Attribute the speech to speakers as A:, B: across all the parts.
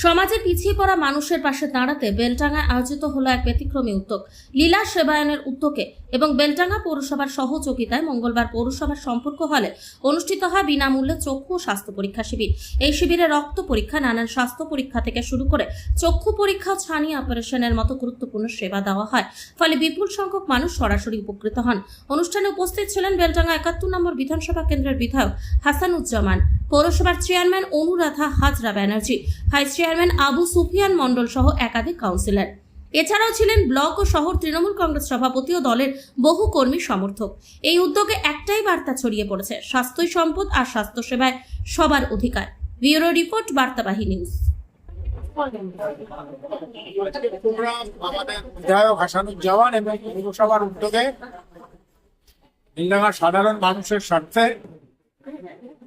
A: সমাজে পিছিয়ে পড়া মানুষের পাশে দাঁড়াতে বেলটাঙ্গায় আয়োজিত হলো এক ব্যতিক্রমী উদ্যোগ। লীলা সেবায়নের উদ্যোগে এবং বেলটাঙ্গা পৌরসভার সহযোগিতায় মঙ্গলবার পৌরসভার সম্পর্ক হলে অনুষ্ঠিত হয় বিনামূল্যে চক্ষু স্বাস্থ্য পরীক্ষা শিবির। এই শিবিরে রক্ত পরীক্ষা, নানান স্বাস্থ্য পরীক্ষা থেকে শুরু করে চক্ষু পরীক্ষা, ছানি অপারেশনের মতো গুরুত্বপূর্ণ সেবা দেওয়া হয়। ফলে বিপুল সংখ্যক মানুষ সরাসরি উপকৃত হন। অনুষ্ঠানে উপস্থিত ছিলেন বেলটাঙ্গা একাত্তর নম্বর বিধানসভা কেন্দ্রের বিধায়ক হাসানুজ্জামান, পৌরসভার chairman Anuradha Hazra Banerjee vice chairman Abu Sufiyan Mondal সহ একাধিক কাউন্সিলর। এছাড়াও ছিলেন ব্লক ও শহর তৃণমূল কংগ্রেস সভাপতি ও দলের বহু কর্মী সমর্থক। এই উদ্যোগে একটাই বার্তা ছড়িয়ে পড়েছে, স্বাস্থ্যই সম্পদ আর স্বাস্থ্যসেবায় সবার অধিকার। Bureau report, Bartabahi news.
B: উদ্যোগে সাধারণ মানুষের স্বার্থে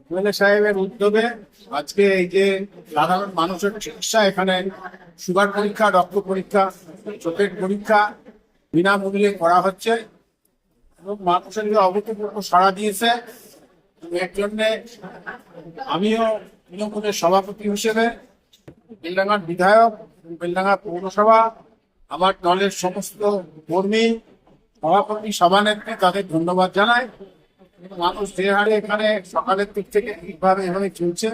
B: এমএলএ সাহেবের উদ্যোগে আজকে এই যে সাধারণ মানুষের চিকিৎসা, এখানে সুগার পরীক্ষা, রক্ত পরীক্ষা, চোখের পরীক্ষা বিনামূল্যে করা হচ্ছে। এবং মানুষের যে অভূতপূর্ব সাড়া দিয়েছে, এর জন্যে আমিও তৃণমূলের সভাপতি হিসেবে, বেলডাঙ্গার বিধায়ক, বেলডাঙ্গা পৌরসভা, আমার দলের সমস্ত কর্মী, সভাপতি, সভানেত্রী, তাদের ধন্যবাদ জানাই। মানুষ যে হারে এখানে সকালের দিক থেকে ঠিকভাবে এভাবে চলছে।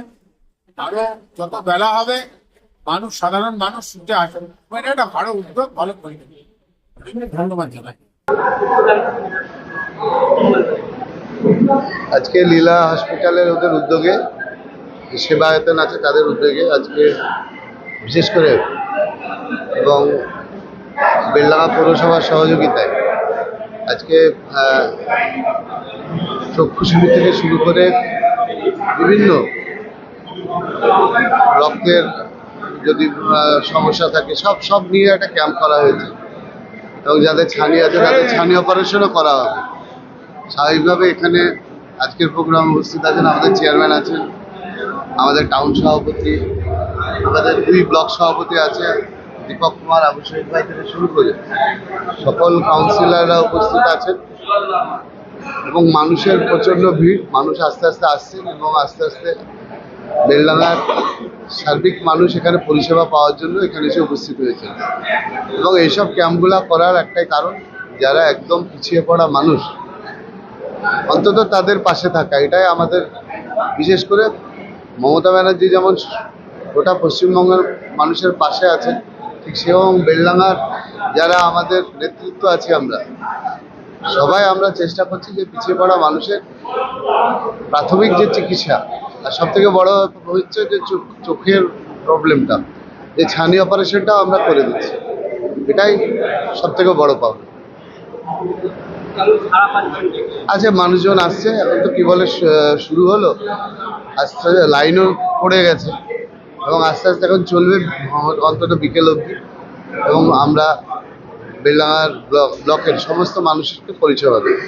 B: আরও যত বেলা হবে, মানুষ, সাধারণ মানুষ ছুটে আসবে মানে একটা ভালো উদ্যোগ, ভালো করে ধন্যবাদ জানাই।
C: আজকে লীলা হসপিটালের ওদের উদ্যোগে সেবায়তন আছে তাদের উদ্যোগে আজকে বিশেষ করে এবং বেলডাঙ্গা পৌরসভার সহযোগিতায় আজকে আহ, চক্ষু শিবির থেকে শুরু করে বিভিন্ন রক্তের যদি সমস্যা থাকে সব সব নিয়ে একটা ক্যাম্প করা হয়েছে। এবং যাদের ছানি আছে তাদের ছানি অপারেশনও করা হবে। স্বাভাবিকভাবে এখানে আজকের প্রোগ্রাম উপস্থিত আছেন আমাদের চেয়ারম্যান আছেন আমাদের টাউন সভাপতি আমাদের দুই ব্লক সভাপতি আছে দীপক কুমার আবু শহীদ ভাই থেকে শুরু করে সকল কাউন্সিলররা উপস্থিত আছেন। এবং মানুষের প্রচণ্ড ভিড়, মানুষ আস্তে আস্তে আসছেন এবং আস্তে আস্তে বেলডাঙ্গার সার্বিক মানুষ এখানে পরিষেবা পাওয়ার জন্য এখানে এসে উপস্থিত হয়েছেন। এবং এইসব ক্যাম্পগুলো করার একটাই কারণ, যারা একদম পিছিয়ে পড়া মানুষ, অন্তত তাদের পাশে থাকা। এটাই আমাদের, বিশেষ করে মমতা ব্যানার্জি যেমন গোটা পশ্চিমবঙ্গের মানুষের পাশে আছেন, ঠিক সেরকম বেলডাঙ্গার যারা আমাদের নেতৃত্ব আছি আমরা সবাই আমরা চেষ্টা করছি যে পিছিয়ে পড়া মানুষের প্রাথমিক যে চিকিৎসা, আর সব থেকে বড় হচ্ছে যে চোখ চোখের প্রবলেমটা যে ছানি অপারেশনটাও আমরা করে দিচ্ছি। এটাই সব থেকে বড় পাওয়া আচ্ছা মানুষজন আসছে, এখন তো কি বলে শুরু হলো, আস্তে আস্তে লাইনও পড়ে গেছে, এবং আস্তে আস্তে এখন চলবে, অন্তত বিকেল অবধি, এবং আমরা ব্লক ব্লকের সমস্ত মানুষকে পরিষেবা দেবো